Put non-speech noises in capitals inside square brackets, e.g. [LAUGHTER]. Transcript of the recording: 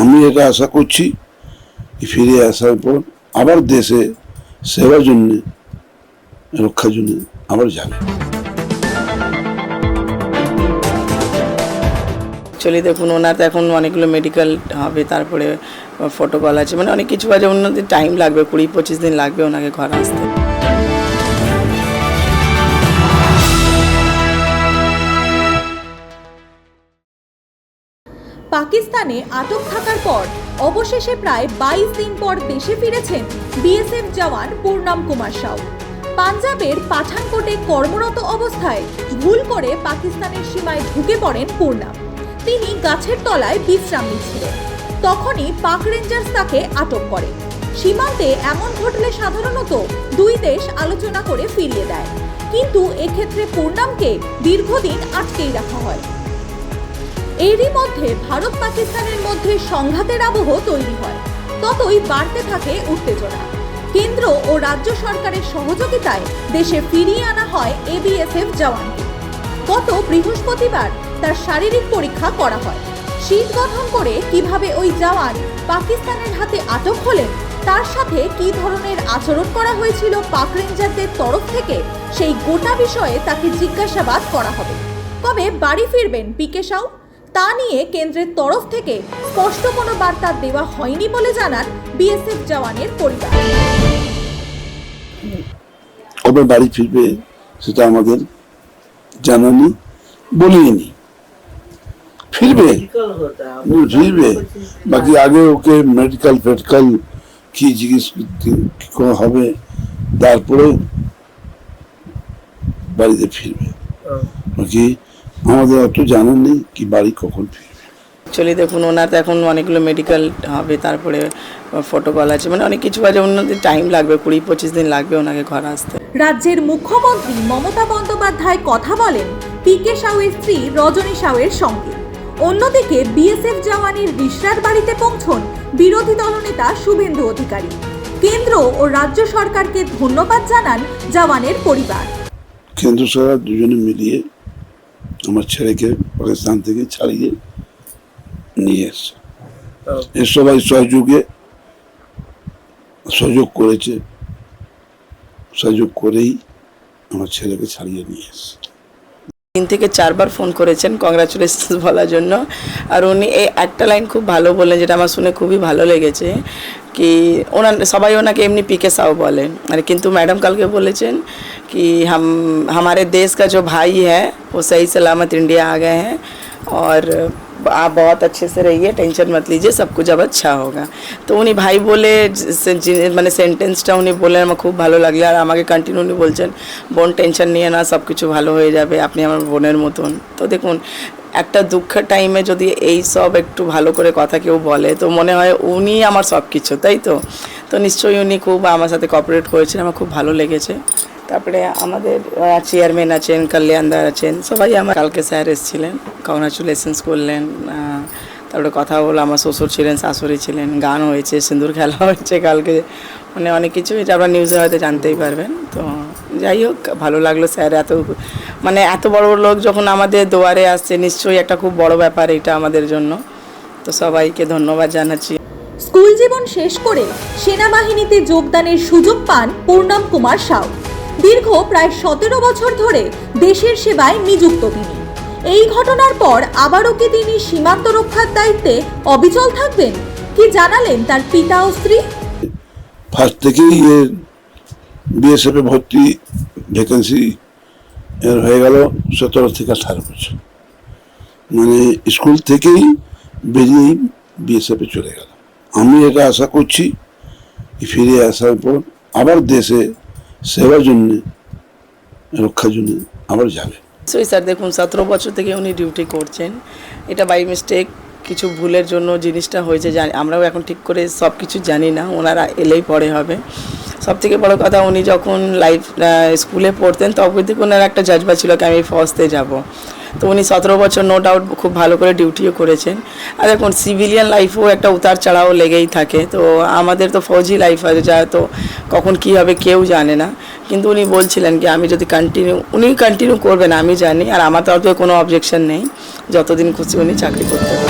আমি এটা আশা করছি ফিরে আসার পর আবার দেশে সেবার জন্যে, রক্ষার জন্য আবার যাবে। অ্যাকচুয়ালি দেখুন, ওনার তো এখন অনেকগুলো মেডিকেল হবে, তারপরে ফটোকল আছে মানে অনেক কিছু আছে, ওনাদের টাইম লাগবে, কুড়ি পঁচিশ দিন লাগবে ওনাকে ঘর আসতে। পাকিস্তানে আটক থাকার পর অবশেষে প্রায় বাইশ দিন পর দেশে ফিরেছেন বিএসএফ জওয়ান পূর্ণম কুমার সাউ। পাঞ্জাবের পাঠানকোটে কর্মরত অবস্থায় ভুল করে পাকিস্তানের সীমায় ঢুকে পড়েন পূর্ণাম। তিনি গাছের তলায় বিশ্রাম নিচ্ছিলেন। তখনই পাক রেঞ্জার্স তাকে আটক করে। সীমান্তে এমন ঘটলে সাধারণত দুই দেশ আলোচনা করে ফিরিয়ে দেয়। কিন্তু এক্ষেত্রে পূর্ণামকে দীর্ঘদিন আটকেই রাখা হয়। এরই মধ্যে ভারত পাকিস্তানের মধ্যে সংঘাতের আবহ তৈরি হয়। ততই বাড়তে থাকে উত্তেজনা। কেন্দ্র ও রাজ্য সরকারের সহযোগিতায় দেশে ফিরিয়ে আনা হয় এবিএসএফ জওয়ানকে। গত বৃহস্পতিবার তার শারীরিক পরীক্ষা করা হয়। শীত গঠন করে কীভাবে ওই জওয়ান পাকিস্তানের হাতে আটক হলেন, তার সাথে কী ধরনের আচরণ করা হয়েছিল পাক রেঞ্জারদের তরফ থেকে, সেই গোটা বিষয়ে তাকে জিজ্ঞাসাবাদ করা হবে। কবে বাড়ি ফিরবেন পিকে সাউ? তা নিয়ে কেন্দ্রের তরফ থেকে স্পষ্ট কোনো বার্তা দেওয়া হয়নি বলে জানান বিএসএফ জওয়ানের পরিবার। কবে বাড়ি ফিরবে সেটা আমাদের জানানি বলিনি। ফিরবে ফিরবে। বাকি আগে ওকে মেডিকেল ফেডিক্যাল কি জিজ্ঞেস করতে- কি করে হবে তারপরে বাড়িতে ফিরবে। বাকি আমাদের অত জানা নেই কি বাড়ি কখন ফিরবে। অ্যাকচুয়ালি দেখুন ওনার তো এখন অনেকগুলো মেডিকেল হবে তারপরে ফটোকল আছে মানে অনেক কিছু আছে ওনাদের টাইম লাগবে কুড়ি পঁচিশ দিন লাগবে ওনাকে ঘর আসতে। রাজ্যের মুখ্যমন্ত্রী মমতা বন্দ্যোপাধ্যায় কথা বলেন পি কে সাউয়ের স্ত্রী রজনী সাউয়ের সঙ্গে। অন্যদিকে বিএসএফ জওয়ানের রিশরার বাড়িতে পৌঁছন বিরোধী দলনেতা শুভেন্দু অধিকারী। কেন্দ্র ও রাজ্য সরকারকে ধন্যবাদ জানান জওয়ানের পরিবার। কেন্দ্র সরকার দুজনে মিলিয়ে আমার ছেলেকে পাকিস্তান থেকে ছাড়িয়ে নিয়ে এসছে। এর সবাই সহযোগে সহযোগ করেছে। সহযোগ করেই আমার ছেলেকে ছাড়িয়ে নিয়ে এসছে। তিন থেকে চারবার ফোন করেছেন কংগ্রাচুলেশন বলার জন্য। আর উনি এই একটা লাইন খুব ভালো বললেন যেটা আমার শুনে খুবই ভালো লেগেছে কি ওনার সবাই ওনাকে এমনি পিকে সাও বলেন। আর কিন্তু ম্যাডাম কালকে বলেছেন कि हम हमारे देश का जो भाई है वो सही सलामत इंडिया आ गए हैं और आप बहुत अच्छे से रहिए টেনশন মত লিজিয়ে সব কুছ আব আচ্ছা হোগা তো উনি ভাই বলে যে- যে- মানে সেন্টেন্সটা উনি বললেন আমার খুব ভালো লাগলো আর আমাকে কন্টিনিউ উনি বলছেন বোন টেনশন নিয়ে না সব কিছু ভালো হয়ে যাবে আপনি আমার বোনের মতন তো দেখুন একটা দুঃখের টাইমে যদি এই সব একটু ভালো করে কথা কেউ বলে তো মনে হয় উনি আমার সব কিছু তাই তো তো নিশ্চয়ই উনি খুব আমার সাথে কপারেট করেছেন আমার খুব ভালো লেগেছে তারপরে আমাদের চেয়ারম্যান আছেন, কল্যাণদার আছেন, সবাই আমার কালকে স্যার এসেছিলেন কংগ্রাচুলেশনস করলেন তারপরে কথা হলো, আমার শ্বশুর ছিলেন, শাশুড়ি ছিলেন গান হয়েছে, সিঁদুর খেলা [LAUGHS] হয়েছে কালকে মানে অনেক কিছু এটা আপনারা নিউজে হয়তো জানতেই পারবেন, তো যাই হোক, ভালো লাগল স্যার, এত মানে এত বড় বড় লোক যখন আমাদের দুয়ারে আসছে, নিশ্চয়ই একটা খুব বড় ব্যাপার এটা আমাদের জন্য, তো সবাইকে ধন্যবাদ জানাচ্ছি। স্কুল জীবন শেষ করে সেনাবাহিনীতে যোগদানের সুযোগ পান পূর্ণম কুমার সাউ। দীর্ঘ প্রায় সতেরো বছর ধরে দেশের সেবায় নিযুক্ত তিনি। এই ঘটনার পর আবারও কি তিনি সীমান্ত রক্ষার দায়িত্বে অবিচল থাকবেন? কি জানালেন তার পিতা ও স্ত্রী? ফার্স্ট থেকেই বিএসএফ এ ভর্তি ভ্যাকেন্সি এর হয়ে গেল সতেরো থেকে আঠারো বছর। মানে স্কুল থেকেই বেরিয়েই বিএসএফ এ চলে গেল। আমি এটা আশা করছি, ফিরে আসার পর আবার দেশে সেবার জন্যে, রক্ষার জন্য আবার যাবে। নিশ্চয়ই স্যার দেখুন, সতেরো বছর থেকে উনি ডিউটি করছেন। এটা বাই মিস্টেক কিছু ভুলের জন্য জিনিসটা হয়েছে, জানি আমরাও এখন ঠিক করে সব কিছু জানি না, ওনারা এলেই পরে হবে। সব থেকে বড় কথা, উনি যখন লাইফ স্কুলে পড়তেন, তখন থেকে ওনার একটা জজবা ছিল কি আমি ফার্স্টে যাব। তো উনি সতেরো বছর নো ডাউট খুব ভালো করে ডিউটিও করেছেন। আর দেখুন সিভিলিয়ান লাইফও একটা উতার চড়াও লেগেই থাকে। তো আমাদের তো ফৌজি লাইফ আছে, যা তো কখন কী হবে কেউ জানে না। কিন্তু উনি বলছিলেন কি, আমি যদি কন্টিনিউ উনি কন্টিনিউ করবেন, আমি জানি, আর আমার তো থেকে কোনো অবজেকশন নেই, যতদিন খুশি উনি চাকরি করতে পারেন।